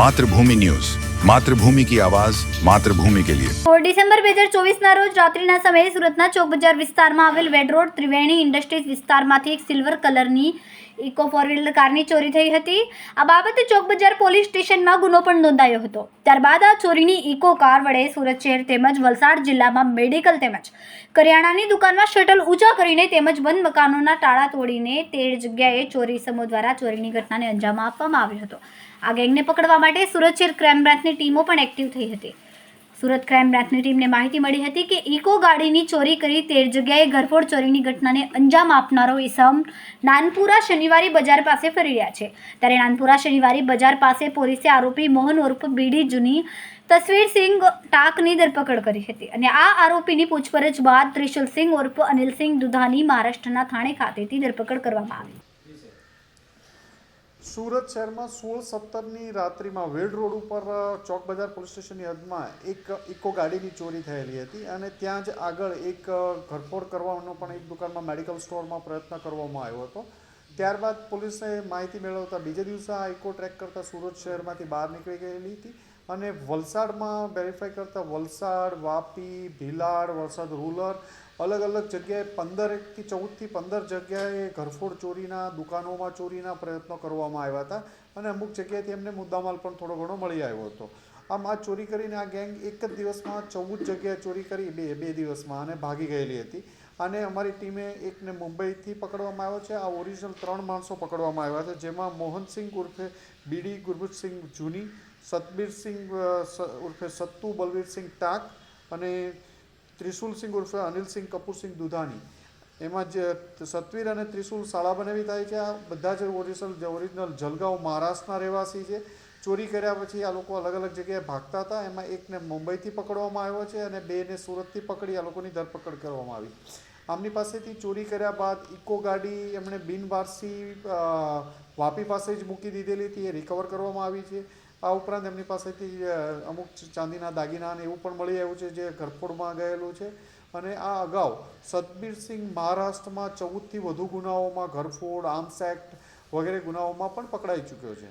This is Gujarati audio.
માતૃભૂમિ ન્યૂઝ. માતૃભૂમિ કી આવાજ, માતૃભૂમિ કે લિયે. સોળ ડિસેમ્બર બે હજાર ચોવીસના રોજ રાત્રિના સમયે સુરતના ચોક બજાર વિસ્તારમાં આવેલ વેડરોડ ત્રિવેણી ઇન્ડસ્ટ્રીઝ વિસ્તારમાંથી એક સિલ્વર કલરની ઇકો ફોર વ્હીલર કારની ચોરી થઈ હતી. આ બાબતે ચોક બજાર પોલીસ સ્ટેશનમાં ગુનો પણ નોંધાયો હતો. ત્યારબાદ આ ચોરીની ઇકો કાર વડે સુરત શહેર તેમજ વલસાડ જિલ્લામાં મેડિકલ તેમજ કરિયાણાની દુકાનમાં શટલ ઊંચા કરીને તેમજ બંધ મકાનોના તાળા તોડીને તે જગ્યાએ ચોરી સમૂહ દ્વારા ચોરીની ઘટનાને અંજામ આપવામાં આવ્યો હતો. આ ગેંગને પકડવા માટે સુરત શહેર ક્રાઇમ બ્રાન્ચની ટીમો પણ એક્ટિવ થઈ હતી. સુરત ક્રાઇમ બ્રાન્ચની ટીમને માહિતી મળી હતી કે ઇકો ગાડીની ચોરી કરી તેર જગ્યાએ ઘરફોડ ચોરીની ઘટનાને અંજામ આપનારો ઇસમ નાનપુરા શનિવારી બજાર પાસે ફરી રહ્યા છે. ત્યારે નાનપુરા શનિવારી બજાર પાસે પોલીસે આરોપી મોહન ઉર્ફ બીડી જૂની તસવીર સિંઘ ટાકની ધરપકડ કરી હતી અને આ આરોપીની પૂછપરછ બાદ ત્રિશુલ સિંઘ ઉર્ફ અનિલસિંહ દુધાની મહારાષ્ટ્રના થાણે ખાતેથી ધરપકડ કરવામાં આવી. સુરત શહેરમાં સોળ સત્તરની રાત્રિમાં વેડ રોડ ઉપર ચોક બજાર પોલીસ સ્ટેશનની હદમાં એક ઇકો ગાડીની ચોરી થયેલી હતી અને ત્યાં જ આગળ એક ઘરફોડ કરવાનો પણ એક દુકાનમાં મેડિકલ સ્ટોરમાં પ્રયત્ન કરવામાં આવ્યો હતો. ત્યારબાદ પોલીસે માહિતી મેળવતા બીજે દિવસે આ ઇકો ટ્રેક કરતાં સુરત શહેરમાંથી બહાર નીકળી ગયેલી હતી. અને વલસાડમાં વેરીફાઈ કરતાં વલસાડ, વાપી, ભીલાડ, વલસાડ રૂરલ અલગ અલગ જગ્યાએ પંદર એકથી ચૌદથી પંદર જગ્યાએ ઘરફોડ ચોરીના, દુકાનોમાં ચોરીના પ્રયત્નો કરવામાં આવ્યા હતા અને અમુક જગ્યાએથી એમને મુદ્દામાલ પણ થોડો ઘણો મળી આવ્યો હતો. આમ આ ચોરી કરીને આ ગેંગ એક જ દિવસમાં ચૌદ જગ્યાએ ચોરી કરી બે બે દિવસમાં અને ભાગી ગયેલી હતી. અને અમારી ટીમે એકને મુંબઈથી પકડવામાં આવ્યો છે. આ ઓરિજિનલ ત્રણ માણસો પકડવામાં આવ્યા છે. જેમાં મોહનસિંહ ઉર્ફે બીડી ગુરબતસિંહ જૂની, સતબીરસિંહ ઉર્ફે સત્તુ, બલવીરસિંહ ટાક અને ત્રિશુલસિંહ ઉર્ફે અનિલસિંહ, કપૂરસિંહ દુધાની. એમાં જે સતવીર અને ત્રિશુલ શાળા બનાવી થાય છે. આ બધા જ ઓરિજિનલ ઓરિજિનલ જલગાંવ મહારાષ્ટ્રના રહેવાસી છે. ચોરી કર્યા પછી આ લોકો અલગ અલગ જગ્યાએ ભાગતા હતા. એમાં એકને મુંબઈથી પકડવામાં આવ્યો છે અને બેને સુરતથી પકડી આ લોકોની ધરપકડ કરવામાં આવી. આમની પાસેથી ચોરી કર્યા બાદ ઇકો ગાડી એમણે બિનવારસી વાપી પાસે જ મૂકી દીધેલી હતી, એ રિકવર કરવામાં આવી છે. આ ઉપરાંત એમની પાસેથી અમુક ચાંદીના દાગીના અને એવું પણ મળી આવ્યું છે જે ઘરફોડમાં ગયેલું છે. અને આ અગાઉ સતબીરસિંહ મહારાષ્ટ્રમાં ચૌદથી વધુ ગુનાઓમાં ઘરફોડ, આર્મ્સ એક્ટ વગેરે ગુનાઓમાં પણ પકડાઈ ચૂક્યો છે.